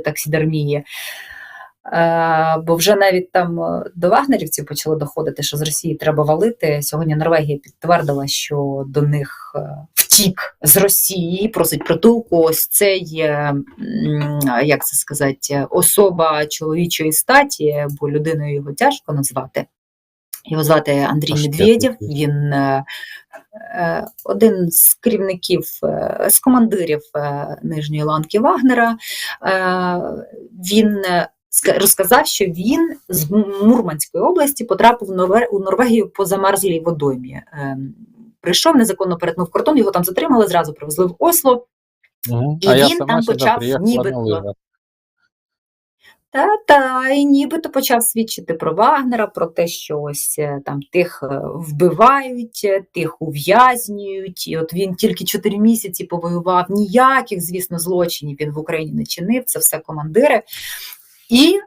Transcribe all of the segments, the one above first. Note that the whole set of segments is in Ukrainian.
таксідермії. Е, бо вже навіть там е, до вагнерівців почало доходити, що з Росії треба валити. Сьогодні Норвегія підтвердила, що до них е, втік з Росії, просить притулку. Ось цей, е, м, як це сказати, особа чоловічої статі, бо людиною його тяжко назвати. Його звати Андрій Медведєв. Він один з керівників, е, з командирів е, нижньої ланки Вагнера. Е, Він е, розказав, що він з Мурманської області потрапив у Норвегію по замерзлій водоймі. Е, Прийшов, незаконно перетнув кордон, його там затримали, зразу привезли в Осло. Мгм. І а я він сама там почав нібито-. Та і нібито почав свідчити про Вагнера, про те, що ось е, там тих е, вбивають, е, тих ув'язнюють. І от він тільки чотири місяці повоював. Ніяких, звісно, злочинів він в Україні не чинив. Це все командири. І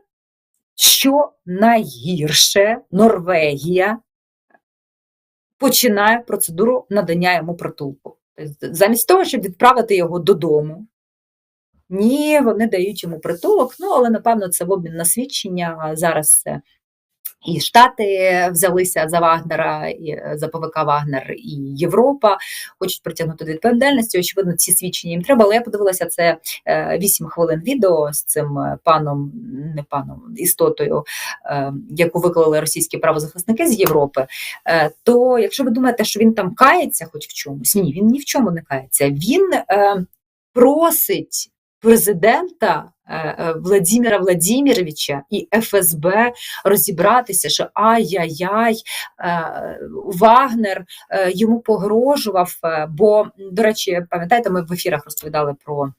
що найгірше, Норвегія починає процедуру надання йому притулку. Тобто, замість того, щоб відправити його додому, ні, вони дають йому притулок. Ну, але напевно це в обмін на свідчення. Зараз е, і Штати взялися за Вагнера, і е, за ПВК Вагнер, і Європа хочуть притягнути до відповідальності. Очевидно, ці свідчення їм треба. Але я подивилася це 8 хвилин відео з цим е, паном, не паном, істотою, е, яку виклали російські правозахисники з Європи. Е, То якщо ви думаєте, що він там кається, хоч в чомусь, ні, він ні в чому не кається. Він е, просить президента е, е, Владимира Владимировича і ФСБ розібратися, що ай-яй-яй, е, Вагнер йому погрожував. Бо, до речі, пам'ятаєте, ми в ефірах розповідали про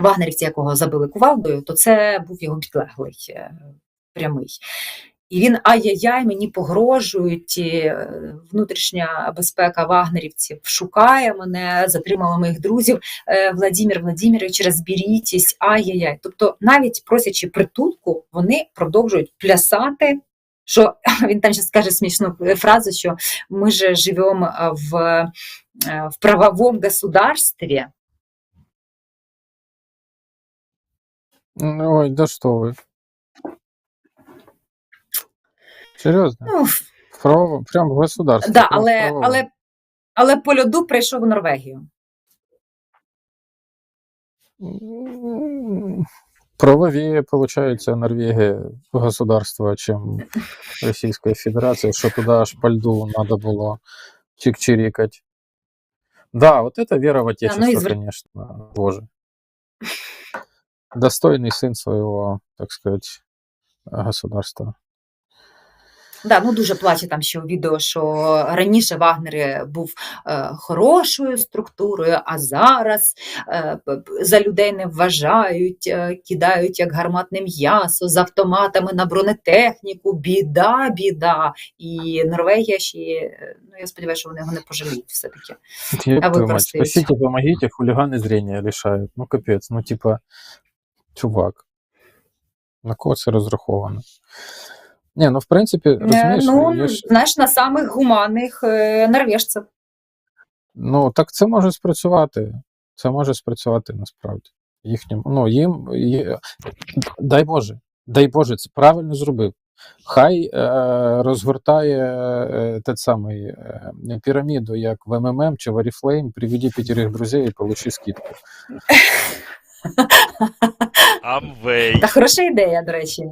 вагнерівця, якого забили кувалдою, то це був його підлеглий прямий. І він ай-яй-яй, мені погрожують, е, внутрішня безпека вагнерівців шукає мене, затримала моїх друзів. Е, Владимир Владимирович, розберітесь, ай-яй-яй. Тобто, навіть просячи притулку, вони продовжують плясати. Що він там ще скаже смішну фразу, що ми же живемо е, в, в правовому государстві. Ой, да что вы. Серьезно? Ну, В правовом, прям в государстве. да, прям в але, правовом. але, але по льоду прийшов у Норвегію. М, Правовее, получается, Норвегия государство, чем Российская Федерация, что туда аж по льду надо было чик-чирикать. Да, вот это вера в отечество, ну, извр- конечно, боже. Достойный сын своего, так сказать, государства. Да, ну дуже плаче там ще у відео, що раніше Вагнер був е, хорошою структурою, а зараз е, п- п- за людей не вважають, е, кидають як гарматне м'ясо з автоматами на бронетехніку. Біда, біда. І Норвегія ще, е, ну я сподіваюся, що вони його не пожаліють все-таки. Ёб А твою мать, выбросить. спасите, помогите, хулиганы зрения лишают. Ну, капец, ну, типа, чувак. На кого це розраховано? Не, ну, в принципі, Е, розумієш, ну, є ж- знаєш, на самих гуманних е, норвежців. ну, так це може спрацювати. Це може спрацювати насправді. Їхнім, ну, їм, є- дай Боже, дай Боже, це правильно зробив. Хай е, розгортає е, те самий е, піраміду, як в МММ чи в Oriflame, приведи п'ятірих друзей і получи скидку. Амвей. Та хороша ідея, до речі.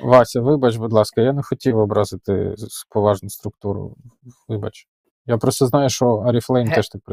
Е, Вася, вибач, будь ласка, я не хотів образити поважну структуру. Вибач. Я просто знаю, що Аріфлейм теж так працює.